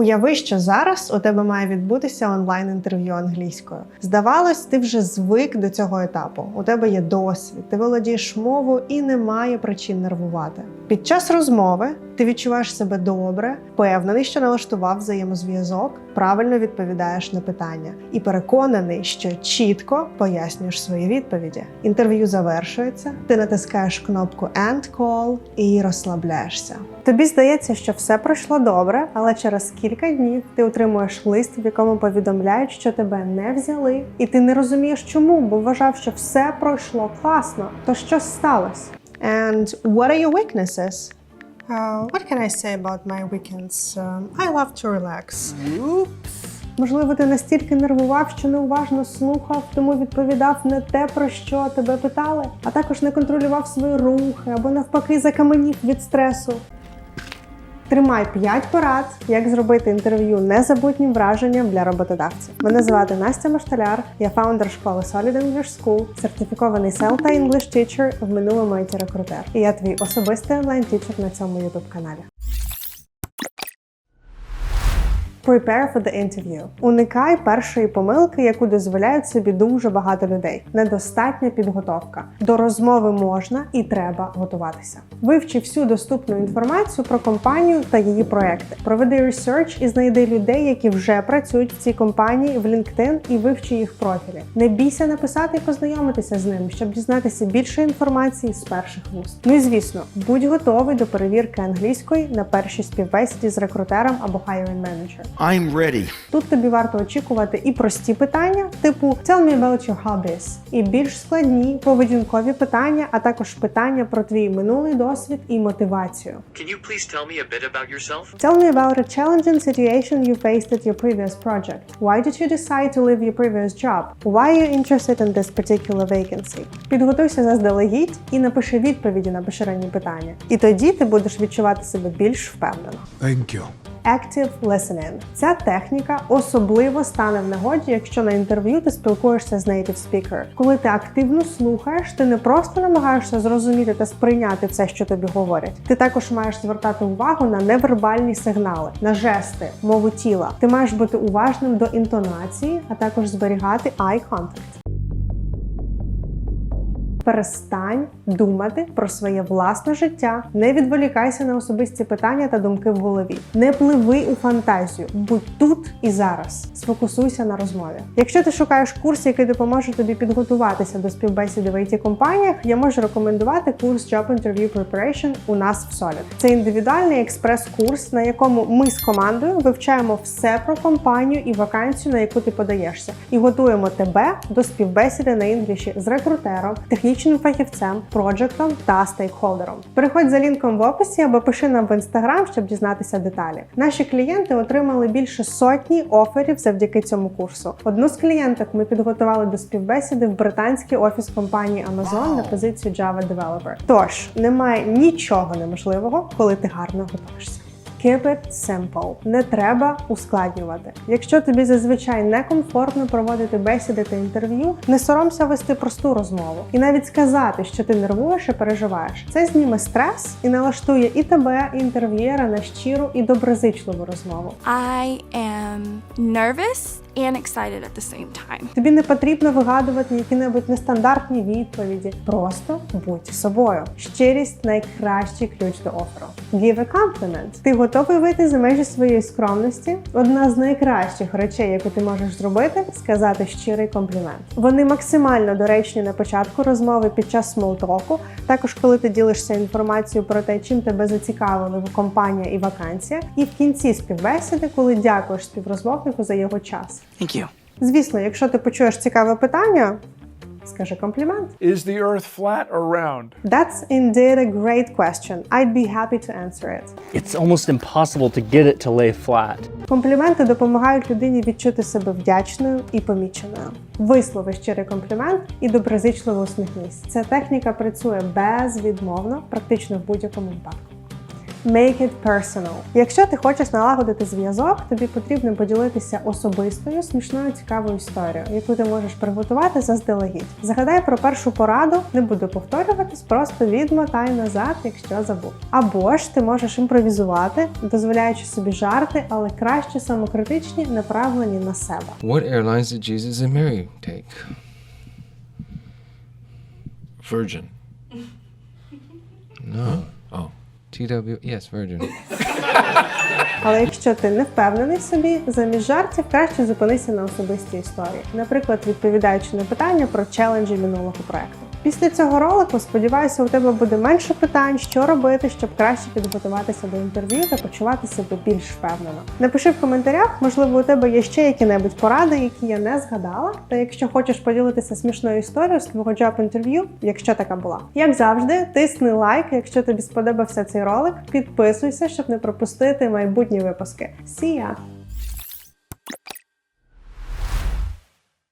Уяви, що зараз у тебе має відбутися онлайн-інтерв'ю англійською. Здавалось, ти вже звик до цього етапу. У тебе є досвід, ти володієш мовою і немає причин нервувати. Під час розмови ти відчуваєш себе добре, впевнений, що налаштував взаємозв'язок, правильно відповідаєш на питання і переконаний, що чітко пояснюєш свої відповіді. Інтерв'ю завершується, ти натискаєш кнопку End Call і розслабляєшся. Тобі здається, що все пройшло добре, але через кілька днів ти отримуєш лист, в якому повідомляють, що тебе не взяли, і ти не розумієш, чому, бо вважав, що все пройшло класно. То що сталося? And what are your weaknesses? Uh, what can I say about my weekends? Um, I love to relax. Можливо, ти настільки нервував, що неуважно слухав, тому відповідав не те, про що тебе питали, а також не контролював свої рухи або навпаки закаменів від стресу. Тримай 5 порад, як зробити інтерв'ю незабутнім враженням для роботодавців. Мене звати Настя Машталяр, я фаундер школи Solid English School, сертифікований SEL та English Teacher, в минулому it рекрутер. І я твій особистий онлайн-тічер на цьому youtube каналі. Prepare for the interview. Уникай першої помилки, яку дозволяють собі дуже багато людей. Недостатня підготовка. До розмови можна і треба готуватися. Вивчи всю доступну інформацію про компанію та її проекти. Проведи ресерч і знайди людей, які вже працюють в цій компанії в LinkedIn і вивчи їх профілі. Не бійся написати і познайомитися з ними, щоб дізнатися більше інформації з перших вуст. Ну і звісно, будь готовий до перевірки англійської на першій співбесіді з рекрутером або hiring manager. I'm ready. Тут тобі варто очікувати і прості питання, типу Tell me about your hobbies, і більш складні поведінкові питання, а також питання про твій минулий досвід і мотивацію. Can you please tell me a bit about yourself? Tell me about a challenging situation you faced at your previous project. Why did you decide to leave your previous job? Why are you interested in this particular vacancy? Підготуйся заздалегідь і напиши відповіді на поширені питання. І тоді ти будеш відчувати себе більш впевнено. Thank you. Active listening. Ця техніка особливо стане в нагоді, якщо на інтерв'ю ти спілкуєшся з native speaker. Коли ти активно слухаєш, ти не просто намагаєшся зрозуміти та сприйняти все, що тобі говорять. Ти також маєш звертати увагу на невербальні сигнали, на жести, мову тіла. Ти маєш бути уважним до інтонації, а також зберігати eye contact. Перестань думати про своє власне життя, не відволікайся на особисті питання та думки в голові. Не пливи у фантазію, будь тут і зараз. Сфокусуйся на розмові. Якщо ти шукаєш курс, який допоможе тобі підготуватися до співбесіди в it компаніях, я можу рекомендувати курс Job Interview Preparation у нас в Solid. Це індивідуальний експрес-курс, на якому ми з командою вивчаємо все про компанію і вакансію, на яку ти подаєшся, і готуємо тебе до співбесіди на інгліші з рекрутером, технічним фахівцем, проджектом та стейкхолдером. Переходь за лінком в описі або пиши нам в інстаграм, щоб дізнатися деталі. Наші клієнти отримали більше сотні оферів завдяки цьому курсу. Одну з клієнток ми підготували до співбесіди в британський офіс компанії Amazon на позицію Java Developer. Тож немає нічого неможливого, коли ти гарно готуєшся. Keep it simple. Не треба ускладнювати. Якщо тобі зазвичай некомфортно проводити бесіди та інтерв'ю, не соромся вести просту розмову. І навіть сказати, що ти нервуєш і переживаєш. Це зніме стрес і налаштує і тебе, і інтерв'єра на щиру і доброзичливу розмову. I am nervous and excited at the same time. Тобі не потрібно вигадувати які-небудь нестандартні відповіді. Просто будь собою. Щирість найкращий ключ до оферу. Give a compliment. Ти готовий вийти за межі своєї скромності? Одна з найкращих речей, яку ти можеш зробити, сказати щирий комплімент. Вони максимально доречні на початку розмови під час смолтоку, також коли ти ділишся інформацією про те, чим тебе зацікавили компанія і вакансія, і в кінці співбесіди, коли дякуєш співрозмовнику за його час. Thank you. Звісно, якщо ти почуєш цікаве питання, скажи комплімент. Is the earth flat or round? That's indeed a great question. I'd be happy to answer it. It's almost impossible to get it to lay flat. Компліменти допомагають людині відчути себе вдячною і поміченою. Вислови щирий комплімент і доброзичливо усміхнись. Ця техніка працює безвідмовно, практично в будь-якому випадку. Make it personal. Якщо ти хочеш налагодити зв'язок, тобі потрібно поділитися особистою, смішною, цікавою історією, яку ти можеш приготувати заздалегідь. Загадай про першу пораду, не буду повторюватись, просто відмотай назад, якщо забув. Або ж ти можеш імпровізувати, дозволяючи собі жарти, але краще самокритичні, направлені на себе. What airlines did Jesus and Mary take? Virgin. No. Oh. TW. Yes, Virgin. Але якщо ти не впевнений в собі, замість жартів краще зупинися на особистій історії, наприклад, відповідаючи на питання про челенджі минулого проекту. Після цього ролику, сподіваюся, у тебе буде менше питань, що робити, щоб краще підготуватися до інтерв'ю та почувати себе більш впевнено. Напиши в коментарях, можливо, у тебе є ще які-небудь поради, які я не згадала. Та якщо хочеш поділитися смішною історією з твого джоб інтерв'ю, якщо така була. Як завжди, тисни лайк, якщо тобі сподобався цей ролик, підписуйся, щоб не пропустити майбутні випуски. See ya!